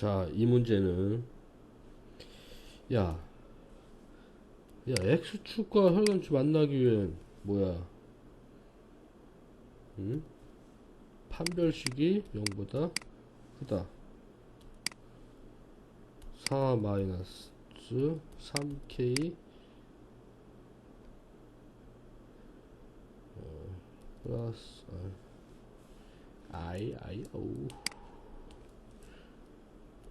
자, 이 문제는 야, 야, x축과 혈관축 만나기 위hen 뭐야? 응? 판별식이 0보다 크다. 4 마이너스 3k 어, 플러스 i i o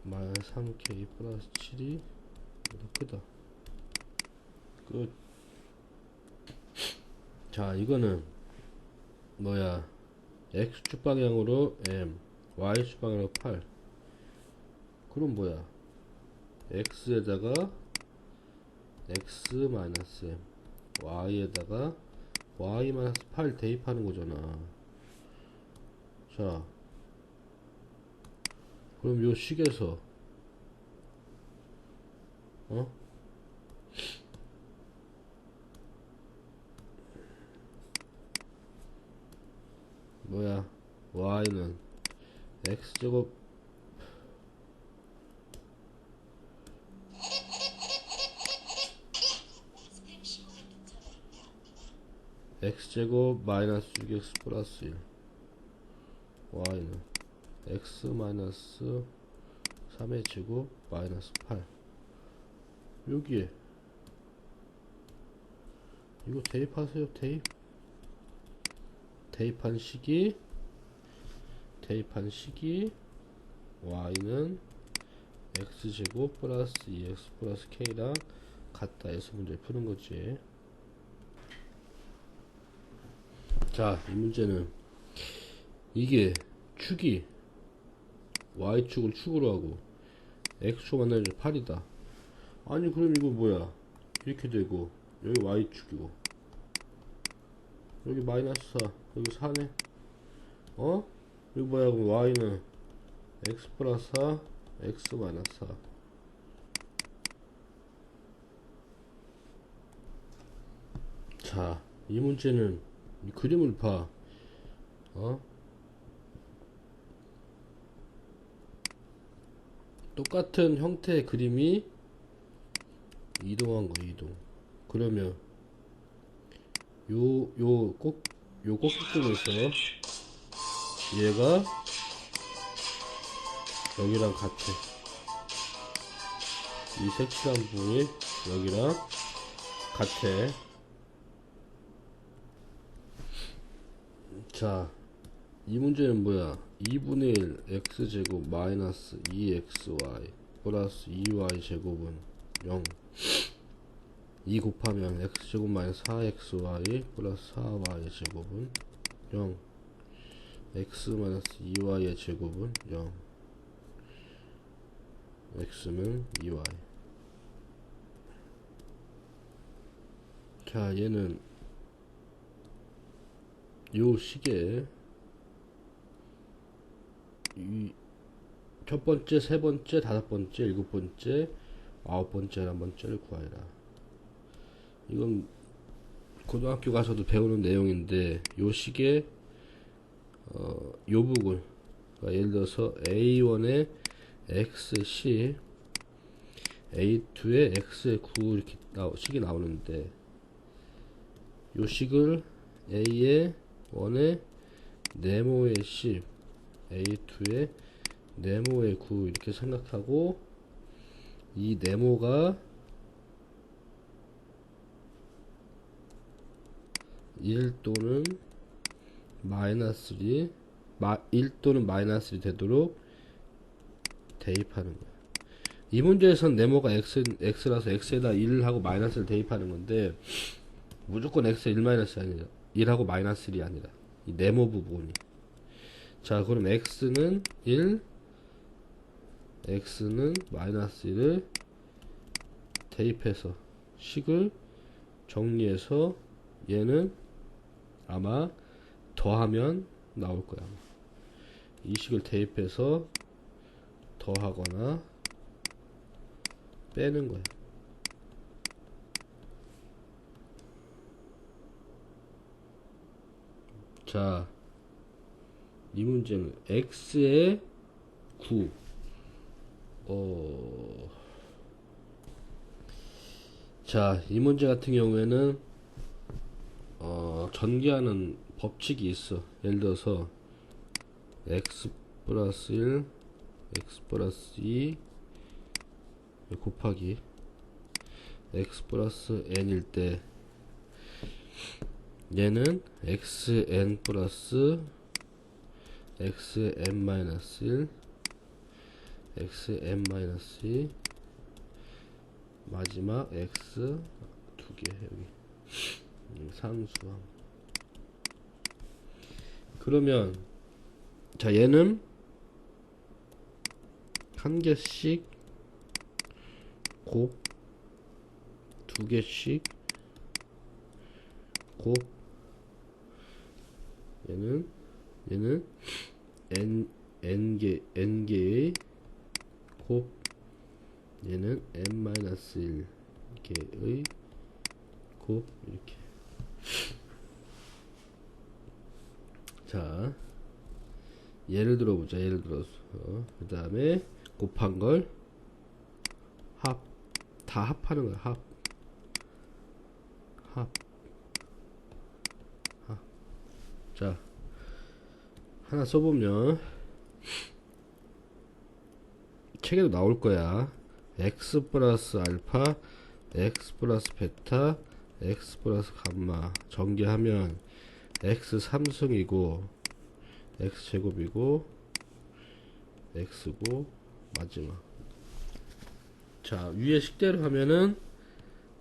마이너스 3k 플러스 7이 보다 크다. 끝. 자, 이거는 뭐야? x축 방향으로 m, y축 방향으로 8. 그럼 뭐야? x에다가 x 마이너스 m, y에다가 y 마이너스 8 대입하는 거잖아. 자, 그럼 요 식에서 어? 뭐야 y는 x제곱 x제곱 마이너스 6x 플러스 1 y는 x 마이너스 3의 제곱 마이너스 8 여기에 이거 대입하세요 대입. 대입한 식이 대입한 식이 y는 x제곱 플러스 2x 플러스 k랑 같다 해서 문제 푸는 거지. 자 이 문제는 이게 축이 y축을 축으로 하고 x축 만나면 8이다 아니 그럼 이거 뭐야 이렇게 되고 여기 y축이고 여기 마이너스 4 여기 4네 어? 여기 뭐야 그럼 y는 x 플러스 4 x 마이너스 4 자, 이 문제는 이 그림을 봐. 어? 똑같은 형태의 그림이 이동한 거 이동. 그러면 요 요 꼭 요 꼭지점에서 얘가 여기랑 같아. 이 색칠한 부분이 여기랑 같아. 자, 이 문제는 뭐야? 2분의 1 x제곱 마이너스 2xy 플러스 2y 제곱은 0. 2 곱하면 x제곱 마이너스 4xy 플러스 4y 제곱은 0. x 마이너스 2y의 제곱은 0. x는 2y. 자, 얘는 요 시계 이 첫 번째, 세 번째, 다섯 번째, 일곱 번째, 아홉 번째, 한 번째를 구하여라. 이건 고등학교 가서도 배우는 내용인데 요 시계 어, 요 부분 그러니까 예를 들어서 A1의 x10 A2의 x9 이렇게 나오, 식이 나오는데 요 식을 A의 1의 네모의 10 A2의 네모의 9 이렇게 생각하고 이 네모가 1 또는 마이너스 1, 마, 1 또는 마이너스 1 되도록 대입하는 거야. 이 문제에선 네모가 x, x라서 x에다 1 하고 마이너스를 대입하는 건데 무조건 x 1 마이너스 아니라 1하고 마이너스 1이 아니라 이 네모 부분이 자 그럼 x는 1 x는 마이너스 1을 대입해서 식을 정리해서 얘는 아마 더하면 나올 거야. 이 식을 대입해서 더하거나 빼는 거야. 자, 이 문제는 x의 9 어, 자, 이 문제 같은 경우에는, 어, 전개하는 법칙이 있어. 예를 들어서, x 플러스 1, x 플러스 2, 곱하기, x 플러스 n일 때, 얘는 xn 플러스 xn 마이너스 1 xn 마이너스 2 마지막 x 두 개 여기. 음, 상수함 그러면 자 얘는 한 개씩 곱 두 개씩 곱 얘는 얘는 n n 개 n 개의 곱. 얘는 n 마이너스 1 개의 곱. 이렇게. 자 예를 들어 보자. 예를 들어서. 그 다음에 곱한 걸 합 다 합하는 거야. 합. 합. 합. 자, 하나 써보면, 책에도 나올 거야. x 플러스 알파, x 플러스 베타, x 플러스 감마. 전개하면, x 3승이고, x 제곱이고, x고, 마지막. 자, 위에 식대로 하면은,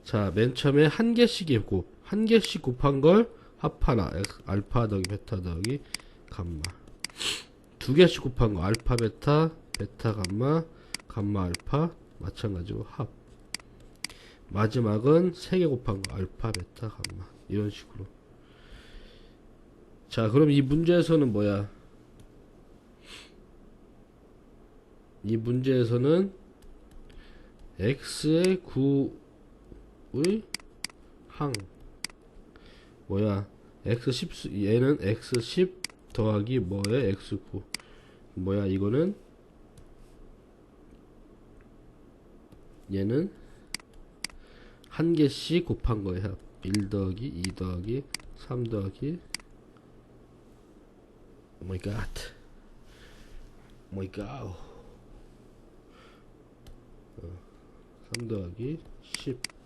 자, 맨 처음에 한 개씩의 곱, 한 개씩 곱한 걸 합하나, 알파 더하기 베타 더하기 감마. 두 개씩 곱한 거, 알파 베타, 베타 감마, 감마 알파, 마찬가지로 합. 마지막은 세 개 곱한 거, 알파 베타 감마. 이런 식으로. 자, 그럼 이 문제에서는 뭐야? 이 문제에서는 x의 9의 항 뭐야 x10 얘는 x10 더하기 뭐에 x9 뭐야 이거는? 얘는 한 개씩 곱한 거야 1 더하기 2 더하기 3 더하기 오 마이 갓. 마이 갓. 3 더하기 10